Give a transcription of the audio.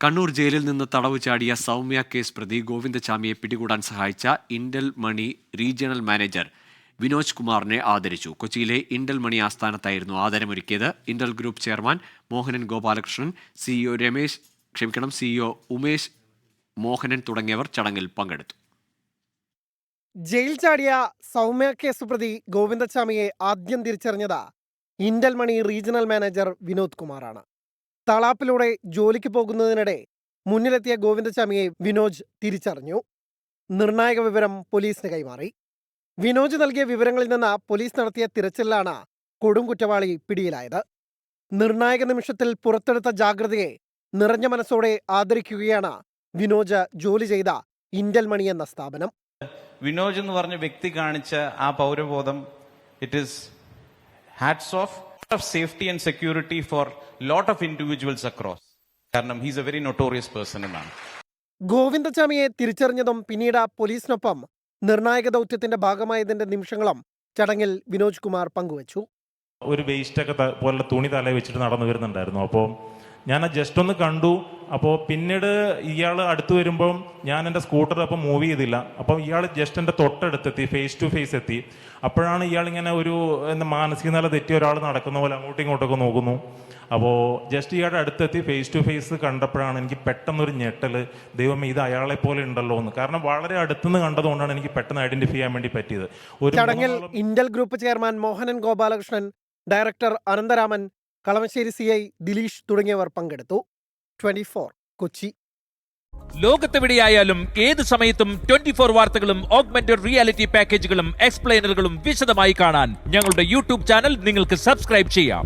കണ്ണൂർ ജയിലിൽ നിന്ന് തടവ് ചാടിയ സൗമ്യ കേസ് പ്രതി ഗോവിന്ദചാമിയെ പിടികൂടാൻ സഹായിച്ച ഇൻഡൽ മണി റീജിയണൽ മാനേജർ വിനോജ് കുമാറിനെ ആദരിച്ചു. കൊച്ചിയിലെ ഇൻഡൽ മണി ആസ്ഥാനത്തായിരുന്നു ആദരമൊരുക്കിയത്. Indel group chairman Mohanan Gopalakrishnan CEO Ramesh ക്ഷമിക്കണം സിഇഒ ഉമേഷ് മോഹനൻ തുടങ്ങിയവർ ചടങ്ങിൽ പങ്കെടുത്തു. ജയിൽ ചാടിയ സൗമ്യ കേസ് പ്രതി ഗോവിന്ദസ്വാമിയെ ആദ്യം തിരിച്ചറിഞ്ഞത് Indel money regional manager Vinod കുമാറാണ്. തളാപ്പിലൂടെ ജോലിക്ക് പോകുന്നതിനിടെ മുന്നിലെത്തിയ ഗോവിന്ദസ്വാമിയെ വിനോജ് തിരിച്ചറിഞ്ഞു. നിർണായക വിവരം പോലീസിന് കൈമാറി. വിനോജ് നൽകിയ വിവരങ്ങളിൽ നിന്ന് പോലീസ് നടത്തിയ തിരച്ചിലാണ് കൊടും കുറ്റവാളി പിടിയിലായത്. നിർണായക നിമിഷത്തിൽ പുറത്തെടുത്ത ജാഗ്രതയെ നിറഞ്ഞ മനസ്സോടെ ആദരിക്കുകയാണ് വിനോജ് ജോലി ചെയ്ത ഇന്റൽ മണി എന്ന സ്ഥാപനം. വിനോജ് എന്ന് പറഞ്ഞ വ്യക്തി കാണിച്ച ആ പൗരബോധം it is hats off of safety and security for lot of individuals across. കാരണം he's a very notorious person എന്നാണ്. ഗോവിന്ദസ്വാമിയെ തിരിച്ചറിഞ്ഞതും പിന്നീട് പോലീസിനൊപ്പം നിർണായക ദൗത്യത്തിന്റെ ഭാഗമായതിന്റെ നിമിഷങ്ങളും ചടങ്ങിൽ വിനോജ് കുമാർ പങ്കുവച്ചു. ഒരു വേസ്റ്റ് ഒക്കെ പോലുള്ള തുണി തല വെച്ചിട്ട് നടന്നു വരുന്നുണ്ടായിരുന്നു. അപ്പോൾ ഞാൻ ജസ്റ്റ് ഒന്ന് കണ്ടു. അപ്പോൾ പിന്നീട് ഇയാൾ അടുത്ത് വരുമ്പോൾ ഞാൻ എന്റെ സ്കൂട്ടർ അപ്പോൾ മൂവ് ചെയ്തില്ല. അപ്പം ഇയാൾ ജസ്റ്റ് എന്റെ തൊട്ടടുത്തെത്തി ഫേസ് ടു ഫേസ് എത്തി. അപ്പോഴാണ് ഇയാൾ ഇങ്ങനെ ഒരു എന്താ മാനസിക നില തെറ്റിയ ഒരാൾ നടക്കുന്ന പോലെ അങ്ങോട്ടും ഇങ്ങോട്ടൊക്കെ നോക്കുന്നു. അപ്പോൾ ജസ്റ്റ് ഇയാളുടെ അടുത്തെത്തി ഫേസ് ടു ഫേസ് കണ്ടപ്പോഴാണ് എനിക്ക് പെട്ടെന്നൊരു ഞെട്ടൽ ദൈവമേ ഇത് അയാളെ പോലെ ഉണ്ടല്ലോ എന്ന്. കാരണം വളരെ അടുത്തുനിന്ന് കണ്ടതുകൊണ്ടാണ് എനിക്ക് പെട്ടെന്ന് ഐഡന്റിഫൈ ചെയ്യാൻ വേണ്ടി പറ്റിയത്. ഒരു ചടങ്ങിൽ Indel group chairman Mohanan Gopalakrishnan director Anantharaman Kalamassery C I Dileesh തുടങ്ങിയവർ പങ്കെടുത്തു. ട്വന്റി കൊച്ചി. ലോകത്തെവിടെയായാലും ഏത് സമയത്തും ട്വന്റി ഫോർ വാർത്തകളും ഓഗ്മെന്റഡ് റിയാലിറ്റി പാക്കേജുകളും എക്സ്പ്ലെയിനറുകളും വിശദമായി കാണാൻ ഞങ്ങളുടെ യൂട്യൂബ് ചാനൽ നിങ്ങൾക്ക് സബ്സ്ക്രൈബ് ചെയ്യാം.